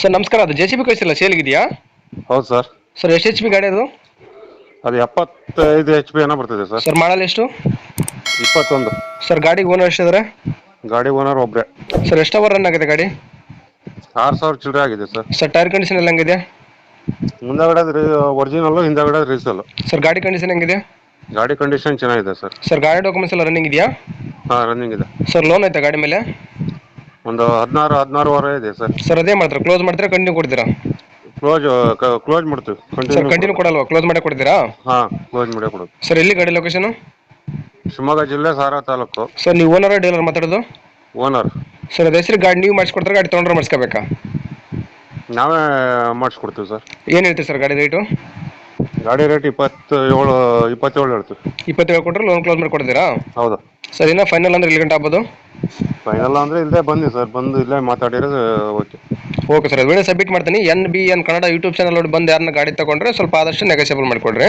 Sir ನಮಸ್ಕಾರ. ಅದು J C B ಕಳಿಸಿಲ್ಲ. ಸೇಲ್ಗಿದೆಯಾ ಹೌದು ಸರ್ ಸರ್ ಎಷ್ಟು ಎಚ್ ಪಿ ಗಾಡಿ ಅದು? ಅದು ಎಪ್ಪತ್ತೈದು ಎಚ್ ಪಿ ಏನೋ ಬರ್ತದೆ ಸರ್ ಸರ್ ಮಾಡಲ್ ಎಷ್ಟು? ಇಪ್ಪತ್ತೊಂದು. ಸರ್ ಗಾಡಿಗೆ ಓನರ್ ಎಷ್ಟಿದ್ರೆ? ಗಾಡಿ ಓನರ್ ಒಬ್ಬರೇ ಸರ್ ಎಷ್ಟು ಅವರ್ ರನ್ ಆಗಿದೆ ಗಾಡಿ? ಆರು ಸಾವಿರ ಚಿಲ್ಲರೆ ಆಗಿದೆ ಸರ್ ಸರ್ ಟೈರ್ ಕಂಡೀಷನ್ ಎಲ್ಲ ಹೆಂಗಿದೆ? ಮುಂದಗಡೆ ಒರಿಜಿನಲ್ಲು ಹಿಂದಗಡೆ ರೀಸಲ್ಲು ಸರ್ ಗಾಡಿ ಕಂಡೀಷನ್ ಹೆಂಗಿದೆ? ಗಾಡಿ ಕಂಡೀಷನ್ ಚೆನ್ನಾಗಿದೆ ಸರ್ ಸರ್ ಗಾಡಿ ಡಾಕ್ಯುಮೆಂಟ್ಸ್ ಎಲ್ಲ ರನ್ನಿಂಗ್ ಇದೆಯಾ? ಹಾಂ ರನ್ನಿಂಗ್ ಇದೆ. ಸರ್ ಲೋನ್ ಆಯ್ತಾ ಗಾಡಿ ಮೇಲೆ? ಒಂದು ಹದಿನಾರು ಹದಿನಾರುವರೆ ಇದೆ ಸರ್. ಸರ್ ಅದೇ ಮಾಡ್ತಾರೆ? ಕ್ಲೋಸ್ ಮಾಡ್ತೀರಾ? ಕಂಟಿನ್ಯೂ ಕೊಡ್ತೀರಾ? ಕ್ಲೋಸ್ ಕ್ಲೋಸ್ ಮಾಡ್ತೀವಿ. ಸರ್ ಕಂಟಿನ್ಯೂ ಕೊಡಲ್ವಾ? ಕ್ಲೋಸ್ ಮಾಡೇ ಕೊಡ್ತೀರಾ? ಹಾಂ ಕ್ಲೋಸ್ ಮಾಡಿ ಕೊಡೋದು. ಸರ್ ಎಲ್ಲಿ ಗಾಡಿ ಲೊಕೇಶನ್ ಶಿವಮೊಗ್ಗ ಜಿಲ್ಲೆ ಸಾರಾ ತಾಲೂಕು. ಸರ್ ನೀವು ಓನರ್ ಡೀಲರ್ ಮಾತಾಡೋದು? ಓನರ್ ಸರ್ ಅದೇ ಹೆಸರು ಗಾಡಿ ನೀವು ಮಾಡಿಸ್ಕೊಡ್ತಾರೆ ಗಾಡಿ ತೊಗೊಂಡ್ರೆ ಮಾಡಿಸ್ಕೋಬೇಕಾ? ನಾವೇ ಮಾಡಿಸ್ಕೊಡ್ತೀವಿ ಸರ್. ಏನು ಹೇಳ್ತೀವಿ ಸರ್ ಗಾಡಿ ರೇಟು ಗಾಡಿ ರೇಟ್ ಇಪ್ಪತ್ತೇಳು ಇಪ್ಪತ್ತೇಳು ಹೇಳ್ತೀವಿ. ಇಪ್ಪತ್ತೇಳು ಕೊಟ್ಟರೆ ಲೋನ್ ಕ್ಲೋಸ್ ಮಾಡಿ ಕೊಡ್ತೀರಾ? ಹೌದು. ಸರ್ ಇನ್ನೂ ಫೈನಲ್ ಅಂದ್ರೆ ಎಲ್ಲಿ ಗಂಟೆ ಆಗ್ಬೋದು? ಫೈನಲ್ ಅಂದರೆ ಇಲ್ಲೇ ಬನ್ನಿ ಸರ್ ಬಂದು ಇಲ್ಲೇ ಮಾತಾಡಿದ್ರೆ okay okay sir video submit ಮಾಡ್ತೀನಿ. N B N Kannada YouTube channel ನೋಡಿ ಬಂದು ಯಾರನ್ನ ಗಾಡಿ ತಗೊಂಡ್ರೆ ಸ್ವಲ್ಪ ಆದಷ್ಟು ನೆಗೋಷಿಯಬಲ್ ಮಾಡಿಕೊಡ್ರಿ.